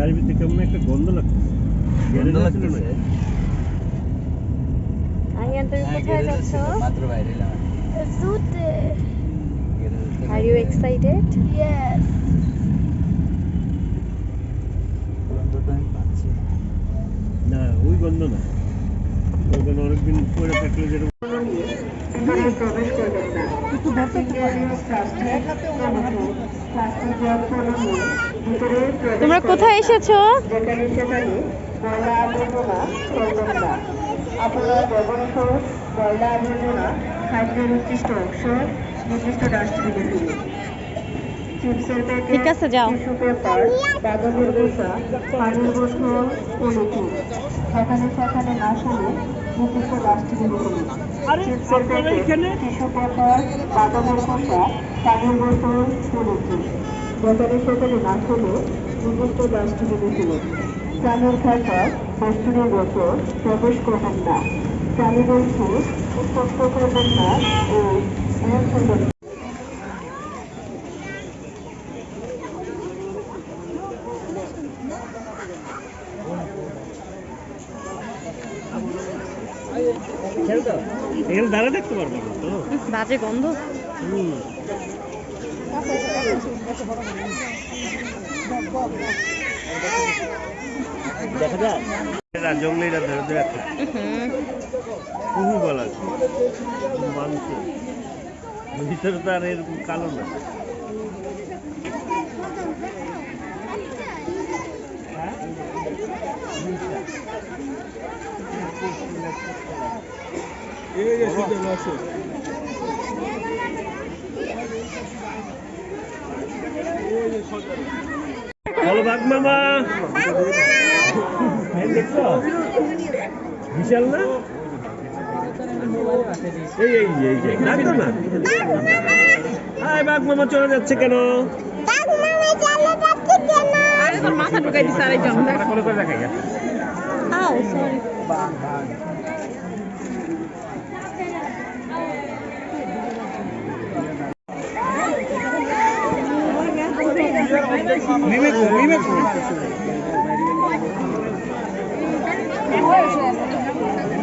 গাড়ির ভিতরে কেমন একটা গন্ধ লাগতেছে গন্ধ লাগতেছে। তুমি হ্যাঁ, কোথায় যাচ্ছ? মাত্র বাইরে এলাম। জুতে। গন্ধ তো আমি পাচ্ছি। না। ওই গন্ধ না। ওখানে অনেকদিন পরে থাকলে প্রবেশ করবেন না তোমরা কোথায় এসেছ ঠিক আছে, যাও। সেখানে সেখানে না ফেলে নির্দিষ্ট ডাস্টবিনে চিপসের প্যাকেট টিস্যু পেপার বাদামের খোসা পানির বোতল বস্তুরের বোতল প্রবেশ করবেন না প্রাণী বস্তু উত্তপ্ত করবেন না ও স্নেহ করবেন না। খেয়াল দাও এখানে দাঁড়া দেখতে পারব না তো? বাজে গন্ধ। হুম। দেখা যায় এরা জঙ্গলিরা ধরে ধরে খায় কুহু বলা ভিতরে তো আর এরকম কালো না। হ্যাঁ? বলো বাঘ মামা দেখছ বিশাল না এই এই এই যে ডাকতো না হাই বাঘ মামা চলে যাচ্ছে কেন? মাথা ঢুকাই দিছে আরেকজন। করে করে দেখা গেছে আও সরি তুমি যাবে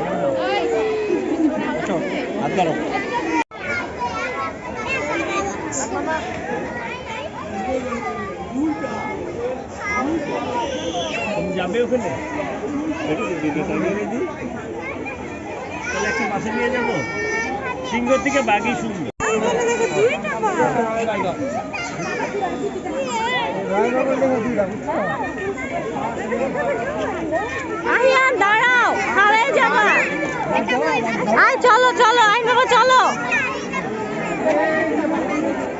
ওখানে দেখো তো দিদি দিদি তাহলে একটা পাশে নিয়ে যাব? সিংহ থেকে দাঁড়াও। চলো চলো আই বাবা চলো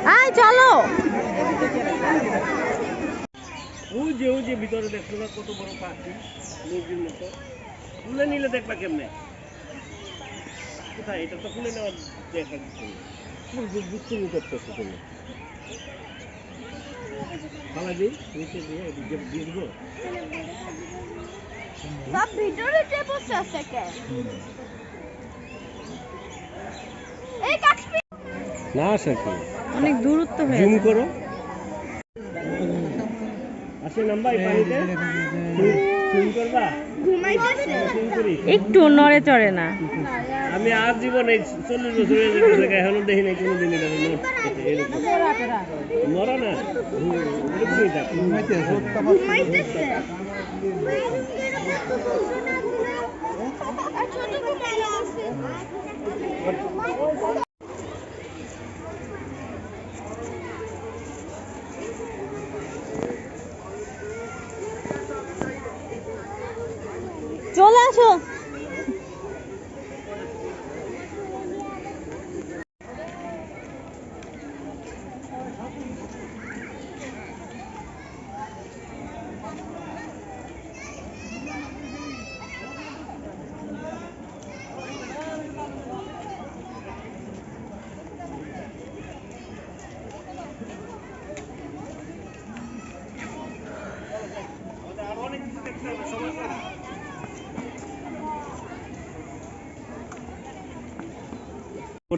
আয় চলো ওই যে ওই যে ভিতরে দেখছ না কত বড় পাখি মুরগির মতো। খুলে নিলে দেখবা কেমনে? কোথায়? এটা তো খুলে নেওয়ার দেখা দিচ্ছে বুঝতে করতেছো তুমি খালা নিচে দিয়ে দিয়ে দিবো। সব ভিতরে যে বসে আছে কে? এই কাকপি না অনেক দূরত্ব হয়ে জুম করো আসে নাম্বার এই পানিতে জুম করবা ঘুমাইতেছে জুম করি একটু নড়ে চড়ে না। আমি আর জীবনে চল্লিশ বছর এখনও দেখি নাই কোনো দিন মরা না।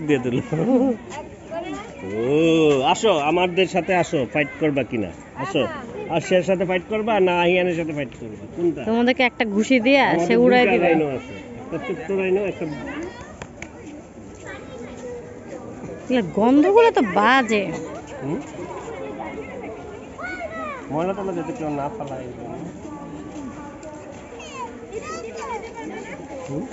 দিয়ে দিল। ও আসো আমাদের সাথে আসো ফাইট করবা কিনা? আসো। আসিয়ার সাথে ফাইট করবা না আহিয়ানের সাথে ফাইট করবা? কোনটা? তোমাদেরকে একটা ঘুষি দিয়ে সে উড়াই দিবে। একটা ছোট্ট রাইনো একটা গন্ধগুলো তো বাজে। ময়লা টলা যাতে কেউ না ফালায়। হুম?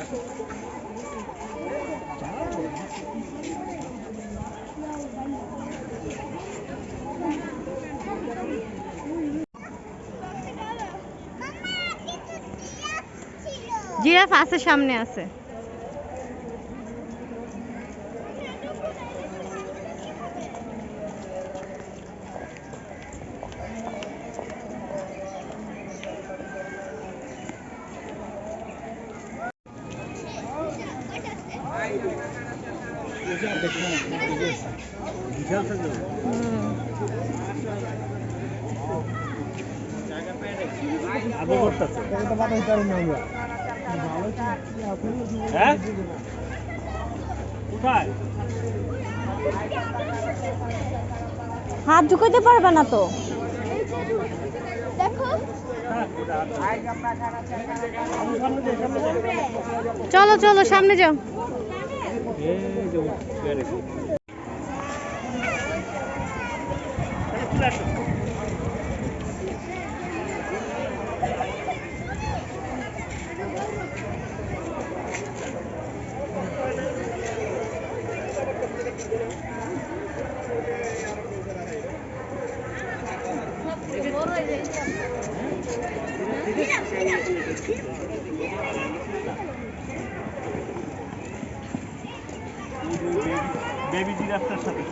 জিরাফ আছে সামনে আছে বিশাল থাকবে হুম। আগে করতেছে হ্যাঁ? কোথায়? হাত ঢুকাইতে পারবে না তো। চলো চলো সামনে যাও। বেবি জিরাফটার সাথে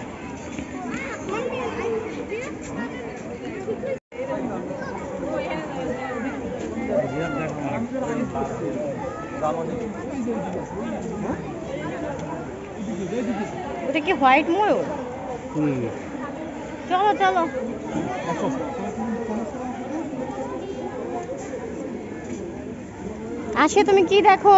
ওটা কি হোয়াইট ময়ূর? চলো চলো। আসে তুমি কি দেখো?